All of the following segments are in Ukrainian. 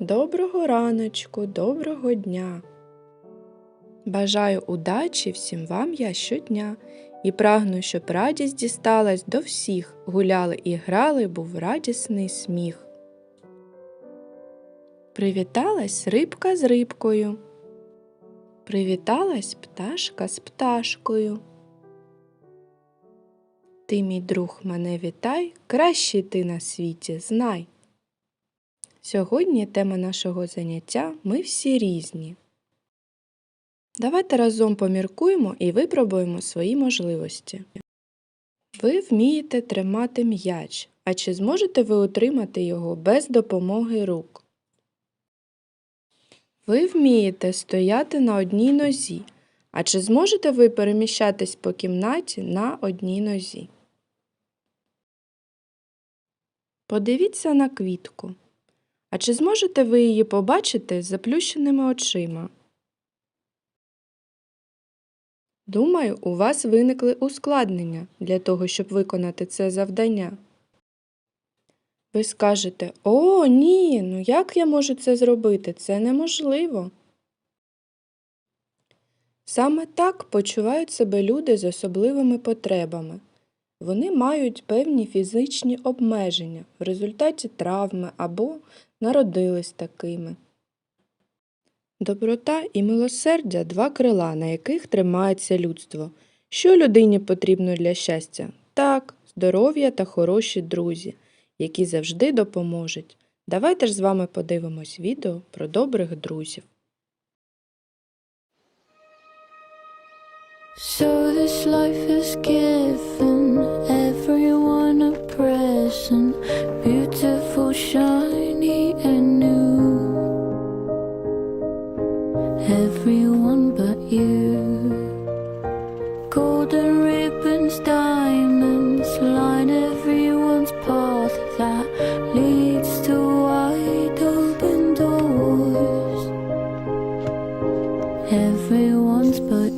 Доброго раночку, доброго дня. Бажаю удачі всім вам я щодня і прагну, щоб радість дісталась до всіх. Гуляли і грали, був радісний сміх. Привіталась рибка з рибкою. Привіталась пташка з пташкою. Ти, мій друг, мене вітай, кращий ти на світі знай. Сьогодні тема нашого заняття Ми всі різні. Давайте разом поміркуємо і випробуємо свої можливості. Ви вмієте тримати м'яч, а чи зможете ви утримати його без допомоги рук? Ви вмієте стояти на одній нозі, а чи зможете ви переміщатись по кімнаті на одній нозі? Подивіться на квітку. А чи зможете ви її побачити з заплющеними очима? Думаю, у вас виникли ускладнення для того, щоб виконати це завдання. Ви скажете О, ні, ну як я можу це зробити? Це неможливо. Саме так почувають себе люди з особливими потребами. Вони мають певні фізичні обмеження в результаті травми або народились такими. Доброта і милосердя два крила, на яких тримається людство. Що людині потрібно для щастя? Так, здоров'я та хороші друзі, які завжди допоможуть. Давайте ж з вами подивимось відео про добрих друзів. So this life has given everyone a present, beautiful, shiny, and new. Everyone but you. Golden ribbons, diamonds line everyone's path that leads to wide open doors. Everyone's but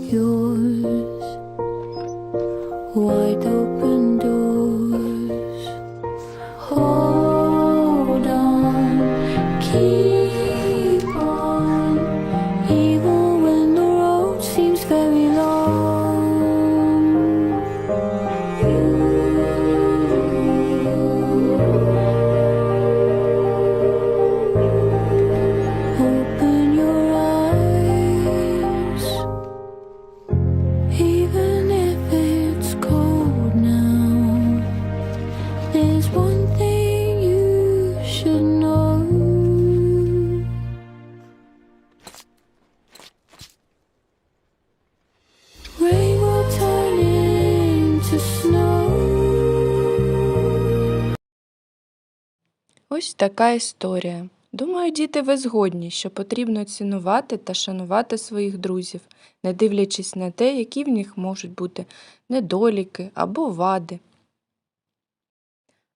Ось така історія. Думаю, діти, ви згодні, що потрібно цінувати та шанувати своїх друзів, не дивлячись на те, які в них можуть бути недоліки або вади.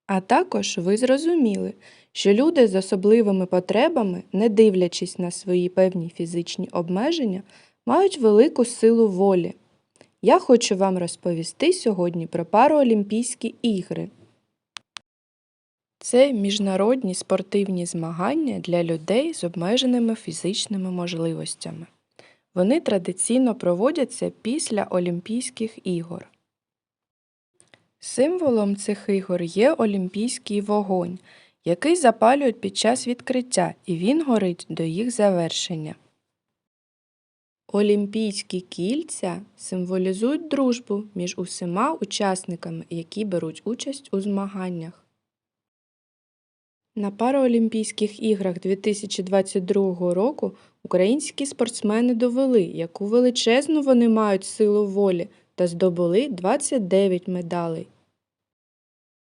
А також ви зрозуміли, що люди з особливими потребами, не дивлячись на свої певні фізичні обмеження, мають велику силу волі. Я хочу вам розповісти сьогодні про Параолімпійські ігри. Це міжнародні спортивні змагання для людей з обмеженими фізичними можливостями. Вони традиційно проводяться після Олімпійських ігор. Символом цих ігор є олімпійський вогонь, який запалюють під час відкриття, і він горить до їх завершення. Олімпійські кільця символізують дружбу між усіма учасниками, які беруть участь у змаганнях. На Параолімпійських іграх 2022 року українські спортсмени довели, яку величезну вони мають силу волі та здобули 29 медалей.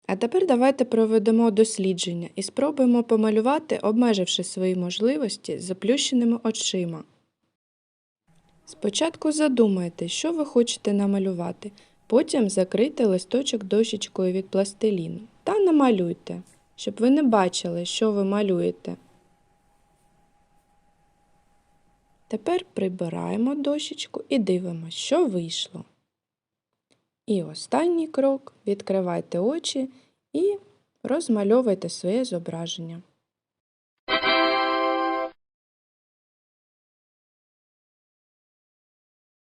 А тепер давайте проведемо дослідження і спробуємо помалювати, обмеживши свої можливості заплющеними очима. Спочатку задумайте, що ви хочете намалювати, потім закрийте листочок дощечкою від пластиліну та намалюйте щоб ви не бачили, що ви малюєте. Тепер прибираємо дощечку і дивимося, що вийшло. І останній крок відкривайте очі і розмальовуйте своє зображення.